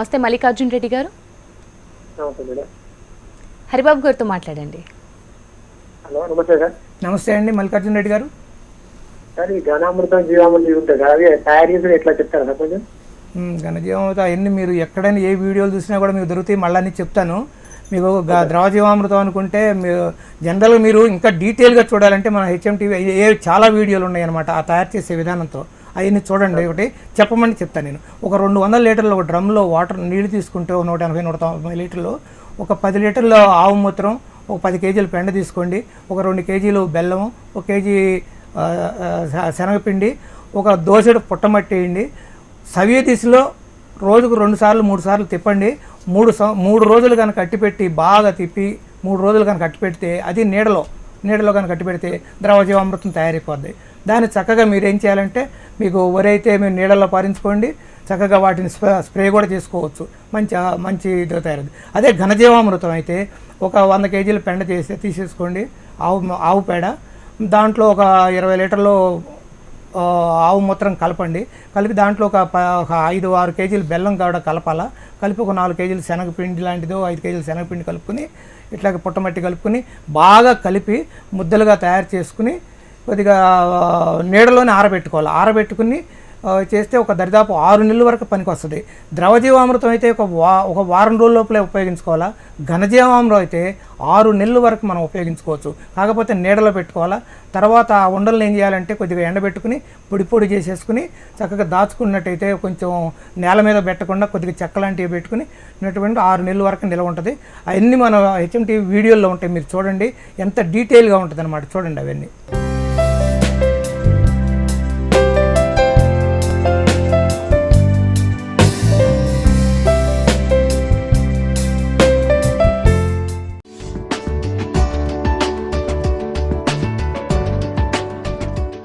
నమస్తే మల్లికార్జున్ రెడ్డి గారు. హరిబాబు గారితో మాట్లాడండి. హలో నమస్తే సార్. నమస్తే అండి మల్లికార్జున రెడ్డి గారు. సార్ ఈ ఘనామృతం జీవామృతం ఉంటుంది కదా అవి తయారు చేసి ఎట్లా చెప్తారా సార్ కొంచెం? మ్, ఘనజీవామృతం అవన్నీ మీరు ఎక్కడైనా ఏ వీడియోలు చూసినా కూడా మీకు దొరుకుతాయి మళ్ళీ అన్ని చెప్తాను. మీకు గ- ద్రవజీవామృతం అనుకుంటే మీరు జనరల్గా మీరు ఇంకా డీటెయిల్గా చూడాలంటే మన హెచ్ఎంటీవీ ఏ చాలా వీడియోలు ఉన్నాయన్నమాట ఆ తయారు చేసే విధానంతో. అవన్నీ చూడండి ఒకటి. చెప్పమని చెప్తాను నేను. ఒక రెండు వందల లీటర్లు ఒక డ్రమ్లో వాటర్ నీళ్ళు తీసుకుంటే నూట ఎనభై నూట తొంభై లీటర్లు. ఒక పది లీటర్ల ఆవు మూత్రం ఒక పది కేజీలు పెండ తీసుకోండి. ఒక రెండు కేజీలు బెల్లం ఒక కేజీ శనగపిండి ఒక దోసెడు పుట్టమట్టేయండి సవ్య దిశలో రోజుకు రెండు సార్లు మూడు సార్లు తిప్పండి. మూడు సం- మూడు రోజులు కనుక కట్టిపెట్టి బాగా తిప్పి మూడు రోజులు కనుక కట్టిపెడితే అది నీడలో నీడలో కానీ కట్టిపెడితే ద్రవజీవామృతం తయారైపోద్ది. దాన్ని చక్కగా మీరు ఏం చేయాలంటే మీకు వరైతే మీరు నీడల్లో పారించుకోండి చక్కగా వాటిని స్ప్రే స్ప్రే కూడా చేసుకోవచ్చు. మంచి మంచి ఇది తయారవుతుంది అదే ఘనజీవామృతం అయితే ఒక వంద కేజీల పెండ చేసి తీసేసుకోండి. ఆవు ఆవు పేడ. దాంట్లో ఒక ఇరవై లీటర్లు ఆవు మూత్రం కలపండి. కలిపి దాంట్లో ఒక ప- ఒక ఐదు ఆరు కేజీలు బెల్లం కూడా కలపాలా. కలిపి ఒక నాలుగు కేజీలు శనగపిండి లాంటిదో ఐదు కేజీలు శనగపిండి కలుపుకుని ఇట్లాగ పుట్టమట్టి కలుపుకుని బాగా కలిపి ముద్దలుగా తయారు చేసుకుని కొద్దిగా నీడలోనే ఆరబెట్టుకోవాలి. ఆరబెట్టుకుని చేస్తే ఒక దరిదాపు ఆరు నెలల వరకు పనికి వస్తుంది ద్రవజీవామృతం అయితే ఒక వా ఒక వారం రోజుల లోపలే ఉపయోగించుకోవాలా? ఘనజీవామృతం అయితే ఆరు నెలల వరకు మనం ఉపయోగించుకోవచ్చు. కాకపోతే నీడలో పెట్టుకోవాలా? తర్వాత ఆ ఉండలను ఏం చేయాలంటే కొద్దిగా ఎండబెట్టుకుని పొడి పొడి చేసేసుకుని చక్కగా దాచుకున్నట్టయితే కొంచెం నేల మీద పెట్టకుండా కొద్దిగా చెక్క లాంటివి పెట్టుకుని ఉన్నటువంటి ఆరు నెలల వరకు నిల్వ ఉంటుంది. అవన్నీ మన హెచ్ఎంటీ వీడియోల్లో ఉంటాయి. మీరు చూడండి. ఎంత డీటెయిల్గా ఉంటుంది చూడండి అవన్నీ.